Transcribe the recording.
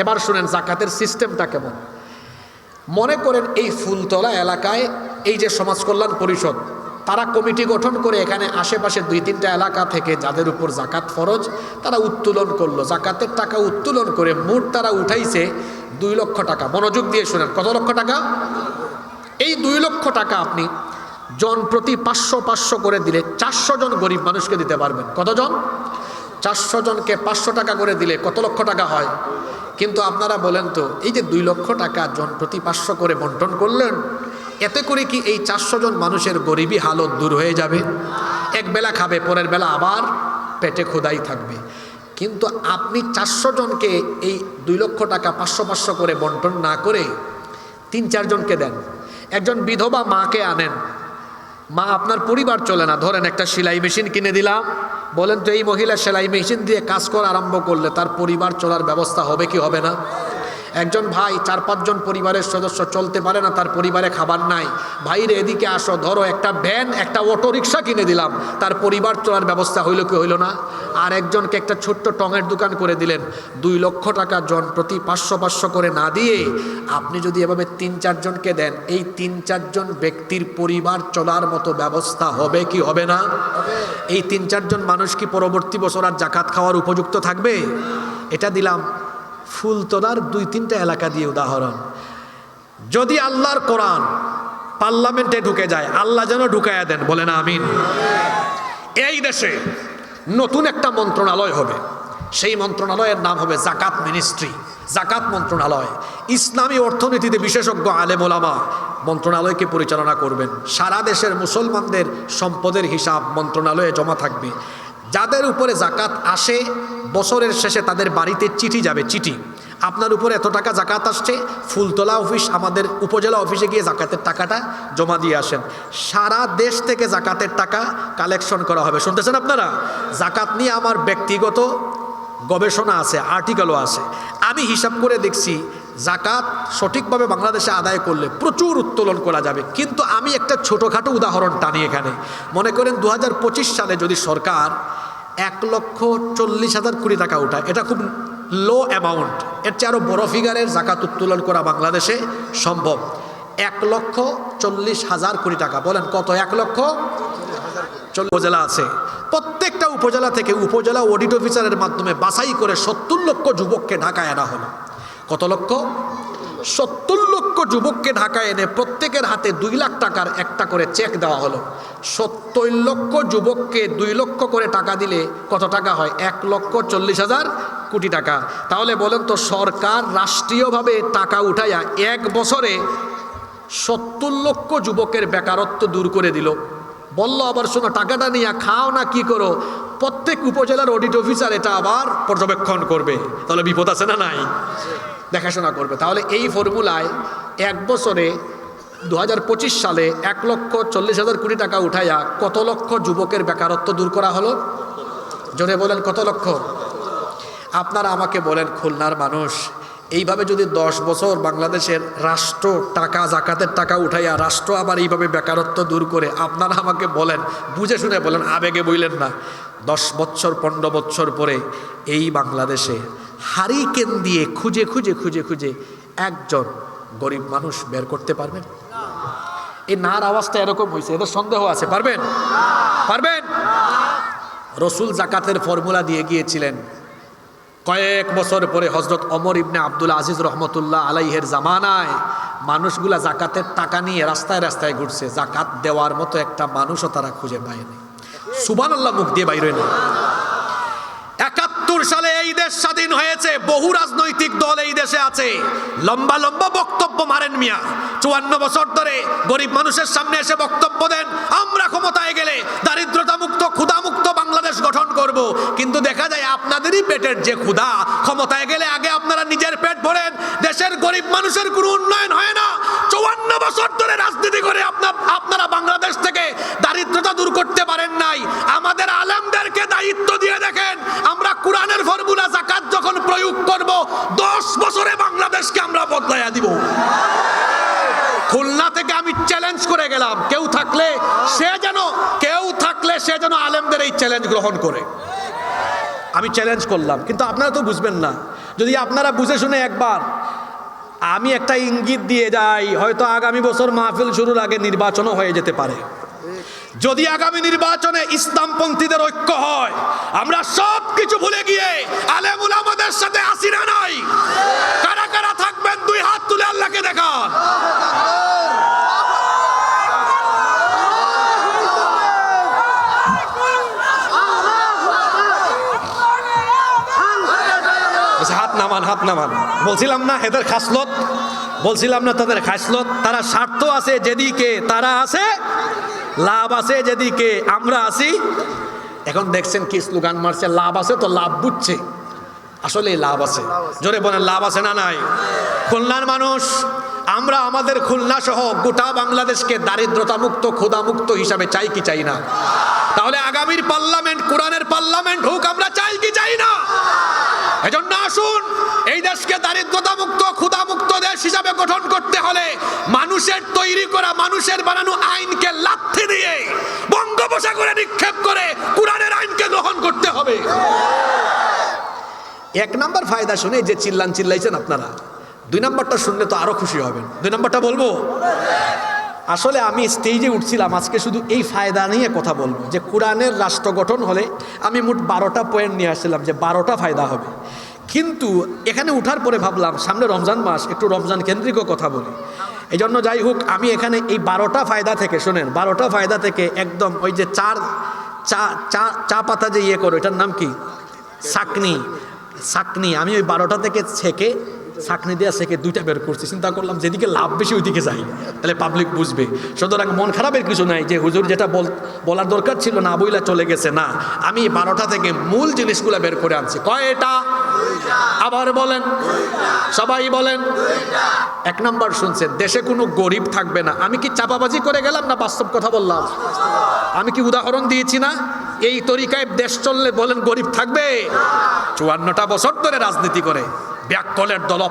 এবার শুনেন জাকাতের সিস্টেমটা কেমন। মনে করেন এই ফুলতলা এলাকায় এই যে সমাজ কল্যাণ পরিষদ, তারা কমিটি গঠন করে এখানে আশেপাশে দুই তিনটা এলাকা থেকে যাদের উপর জাকাত ফরজ, তারা উত্তোলন করল। জাকাতের টাকা উত্তোলন করে মোট তারা উঠাইছে দুই লক্ষ টাকা। মনোযোগ দিয়ে শুনেন, কত লক্ষ টাকা? এই দুই লক্ষ টাকা আপনি জন প্রতি পাঁচশো পাঁচশো করে দিলে চারশো জন গরিব মানুষকে দিতে পারবেন। কতজন? চারশো জনকে পাঁচশো টাকা করে দিলে কত লক্ষ টাকা হয়? কিন্তু আপনারা বলেন তো, এই যে দুই লক্ষ টাকা জন প্রতি পাঁচশো করে বন্টন করলেন, এতে করে কি এই চারশো জন মানুষের গরিবী হালত দূর হয়ে যাবে? এক বেলা খাবে, পরের বেলা আবার পেটে খোদাই থাকবে। কিন্তু আপনি চারশো জনকে এই দুই লক্ষ টাকা পাঁচশো পাঁচশো করে বন্টন না করে তিন চারজনকে দেন। একজন বিধবা মাকে আনেন মা আপনার পরিবার চলে না। ধরেন একটা সেলাই মেশিন কিনে দিলাম। বলেন তো এই মহিলা সেলাই মেশিন দিয়ে কাজ করা আরম্ভ করলে তার পরিবার চলার ব্যবস্থা হবে কি হবে না? একজন ভাই, চার, পাঁচজন পরিবারের সদস্য চলতে পারে না, তার পরিবারে খাবার নাই। ভাইরে, এদিকে আসো, ধরো একটা ভ্যান, একটা অটো রিক্সা কিনে দিলাম। তার পরিবার চলার ব্যবস্থা হইল কি হইল না? আর একজনকে একটা ছোট্ট টঙের দোকান করে দিলেন। দুই লক্ষ টাকা জন প্রতি পাঁচশো পাঁচশো করে না দিয়ে আপনি যদি এভাবে তিন, চারজনকে দেন, এই তিন, চারজন ব্যক্তির পরিবার চলার মতো ব্যবস্থা হবে কি হবে না? এই তিন, চারজন মানুষ কি পরবর্তী বছর আর জাকাত খাওয়ার উপযুক্ত থাকবে? এটা দিলাম। ফুলতলার দুই তিনটা এলাকা দিয়ে উদাহরণ। যদি আল্লাহর কোরআন পার্লামেন্টে ঢুকে যায়, আল্লাহ যেন ঢুকাইয়া দেন বলে না আমিন। এই দেশে নতুন একটা মন্ত্রণালয় হবে। সেই মন্ত্রণালয়ের নাম হবে জাকাত মিনিস্ট্রি, জাকাত মন্ত্রণালয়। ইসলামী অর্থনীতিতে বিশেষজ্ঞ, আলেম ওলামা মন্ত্রণালয়কে পরিচালনা করবেন। সারা দেশের মুসলমানদের সম্পদের হিসাব মন্ত্রণালয়ে জমা থাকবে। যাদের উপরে জাকাত আসে, বছরের শেষে তাদের বাড়িতে চিঠি যাবে, চিঠি। আপনার উপরে এত টাকা জাকাত আসছে, ফুলতলা অফিস, আমাদের উপজেলা অফিসে গিয়ে জাকাতের টাকাটা জমা দিয়ে আসেন। সারা দেশ থেকে জাকাতের টাকা কালেকশন করা হবে। শুনতেছেন আপনারা? জাকাত নিয়ে আমার ব্যক্তিগত গবেষণা আছে, আর্টিকেলও আছে। আমি হিসাব করে দেখছি জাকাত সঠিকভাবে বাংলাদেশে আদায় করলে প্রচুর উত্তোলন করা যাবে। কিন্তু আমি একটা ছোটোখাটো উদাহরণ টানি এখানে। মনে করেন দু হাজার পঁচিশ সালে যদি সরকার এক লক্ষ চল্লিশ হাজার কোটি টাকা উঠায়, এটা খুব লো অ্যামাউন্ট এর চেয়ে আরও বড় ফিগারের জাকাত উত্তোলন করা বাংলাদেশে সম্ভব। এক লক্ষ চল্লিশ হাজার কোটি টাকা, বলেন কত? এক লক্ষ উপজেলা আছে। প্রত্যেকটা উপজেলা থেকে উপজেলা অডিট অফিসারের মাধ্যমে বাছাই করে সত্তর লক্ষ যুবককে ঢাকায় আনা হলো। কত লক্ষ? সত্তর লক্ষ যুবককে ঢাকায় এনে প্রত্যেকের হাতে দুই লাখ টাকার একটা করে চেক দেওয়া হলো। সত্তর লক্ষ যুবককে দুই লক্ষ করে টাকা দিলে কত টাকা হয়? এক লক্ষ চল্লিশ হাজার কোটি টাকা। তাহলে বলেন তো সরকার রাষ্ট্রীয়ভাবে টাকা উঠাইয়া এক বছরে সত্তর লক্ষ যুবকের বেকারত্ব দূর করে দিল। বলল আবার শোনো, টাকাটা নিয়ে খাও না কি করো? প্রত্যেক উপজেলার অডিট অফিসার এটা আবার পর্যবেক্ষণ করবে। তাহলে বিপদ আছে না নাই? দেখাশোনা করবে। তাহলে এই ফর্মুলায় এক বছরে দু হাজার পঁচিশ সালে এক লক্ষ চল্লিশ হাজার কোটি টাকা উঠাইয়া কত লক্ষ যুবকের বেকারত্ব দূর করা হলো? জোরে বলেন কত লক্ষ? আপনারা আমাকে বলেন খুলনার মানুষ। এইভাবে যদি দশ বছর বাংলাদেশের রাষ্ট্র টাকা, জাকাতের টাকা উঠাইয়া রাষ্ট্র আবার এইভাবে বেকারত্ব দূর করে, আপনারা আমাকে বলেন, বুঝে শুনে বলেন, আবেগে বইলেন না। দশ বছর, পনেরো বছর পরে এই বাংলাদেশে হারিকেন দিয়ে খুঁজে খুঁজে খুঁজে খুঁজে একজন গরিব মানুষ বের করতে পারবেন? এই নার আওয়াজটা এরকম হয়েছে এদের সন্দেহ আছে, পারবেন? পারবেন? রসুল জাকাতের ফর্মুলা দিয়ে গিয়েছিলেন। কয়েক বছর পরে হজরত অমর ইবনে আব্দুল আজিজ রহমতুল্লাহ আলাইহের জামানায় মানুষগুলা জাকাতের টাকা নিয়ে রাস্তায় রাস্তায় ঘুরছে। জাকাত দেওয়ার মতো একটা মানুষও তারা খুঁজে পায়নি। সুবান আল্লাহ মুখ দিয়ে বাইরে না। একাত্তর সালে এই দেশ স্বাধীন হয়েছে। বহু রাজনৈতিক দল এই দেশে আছে। লম্বা লম্বা বক্তব্য মারেন মিয়া। চুয়ান্ন বছর ধরে গরিব মানুষের সামনে এসে বক্তব্য দেন। আমরা ক্ষমতায় গেলে দারিদ্রতা মুক্ত ক্ষুধা বাংলাদেশ গঠন করব। কিন্তু দেখা যায় আপনাদেরই পেটের যে ক্ষুধা, ক্ষমতায় গেলে আগে আপনারা নিজের পেট ভরেন। দেশের গরিব মানুষের কোনো উন্নয়ন হয় না। চুয়ান্ন বছর ধরে রাজনীতি করে আপনার, আপনারা বাংলাদেশ থেকে দারিদ্রতা দূর করতে পারেন নাই। আমাদের আলেমদেরকে দায়িত্ব দিয়ে দেখেন, আমরা কোরআনের ফর্মুলা জাকাত যখন প্রয়োগ করব, দশ বছরে বাংলাদেশকে আমরা বদলাইয়া দিব। খুলনা থেকে আমি চ্যালেঞ্জ করে গেলাম। কেউ থাকলে সে যেন কেউ সে যেন আলেমদের এই চ্যালেঞ্জ গ্রহণ করে। আমি চ্যালেঞ্জ করলাম, কিন্তু আপনারা তো বুঝবেন না। যদি আপনারা বুঝে শুনে একবার, আমি একটা ইঙ্গিত দিয়ে যাই, হয়তো আগামী বছর মাহফিল শুরুর আগে নির্বাচনও হয়ে যেতে পারে। যদি আগামী নির্বাচনে ইসলামপন্থীদের ঐক্য হয়, আমরা সব কিছু ভুলে গিয়ে আলেমুল হাত নামান হাত নামান। বলছিলাম না এদের খাসলত। বলছিলাম না, তাদের খাসলত। তারা স্বার্থ আছে যেদিকে, তারা আছে, লাভ আছে যেদিকে, আমরা আছি। এখন দেখছেন কি স্লোগান মারছে, লাভ আছে তো লাভ বুঝছে। আসলে লাভ আছে। জোরে বলেন, লাভ আছে না নাই? খুলনার মানুষ, আমরা আমাদের খুলনা সহ গোটা বাংলাদেশকে দারিদ্রতা মুক্ত ক্ষুধা মুক্ত হিসাবে চাই কি চাই না? তাহলে আগামীর পার্লামেন্ট, কোরআনের পার্লামেন্ট হোক, আমরা চাই কি চাই না? এজন্য আসুন এই দেশকে দারিদ্রতা মুক্ত ক্ষুধা মুক্ত দেশ হিসাবে গঠন করতে হলে মানুষের তৈরি করা মানুষের বানানো আইনকে লাথি দিয়ে বঙ্গোপসাগরে নিক্ষেপ করে কোরআনের আইনকে গ্রহণ করতে হবে। এক নাম্বার ফায়দা শুনে যে চিল্লান চিল্লাইছেন আপনারা দুই নাম্বারটা শুনলে তো আরও খুশি হবেন। দুই নাম্বারটা বলব? আসলে আমি স্টেজে উঠছিলাম, আজকে শুধু এই ফায়দা নিয়ে কথা বলব। যে কোরআনের রাষ্ট্র গঠন হলে আমি মোট বারোটা পয়েন্ট নিয়ে আসছিলাম যে বারোটা ফায়দা হবে। কিন্তু এখানে উঠার পরে ভাবলাম, সামনে রমজান মাস, একটু রমজান কেন্দ্রিক কথা বলি। এই জন্য যাই হোক, আমি এখানে এই বারোটা ফায়দা থেকে, শোনেন, বারোটা ফায়দা থেকে একদম ওই যে চার, চা চা চা পাতা যে ইয়ে করো, এটার নাম কি? সাকনি সাকনি। আমি ওই বারোটা থেকে ছেকে সাকনি দেওয়া ছেকে দুইটা বের করছি, চিন্তা করলাম যেদিকে লাভ বেশি ওইদিকে যাই। তাহলে পাবলিক বুঝবে। সুতরাং মন খারাপের কিছু নাই যে হুজুর যেটা বল বলার দরকার ছিল না, বইলা চলে গেছে, না। আমি বারোটা থেকে মূল জিনিসগুলো বের করে আনছি। কয়টা? আবার বলেন। সবাই বলেন। এক নাম্বার শুনছেন, দেশে কোনো গরিব থাকবে না। আমি কি চাপাবাজি করে গেলাম না বাস্তব কথা বললাম? আমি কি উদাহরণ দিয়েছি না? এই তরিকায় দেশ চললে বলেন গরিব থাকবে? চুয়ান্নটা বছর ধরে রাজনীতি করে। ব্যাককলের দল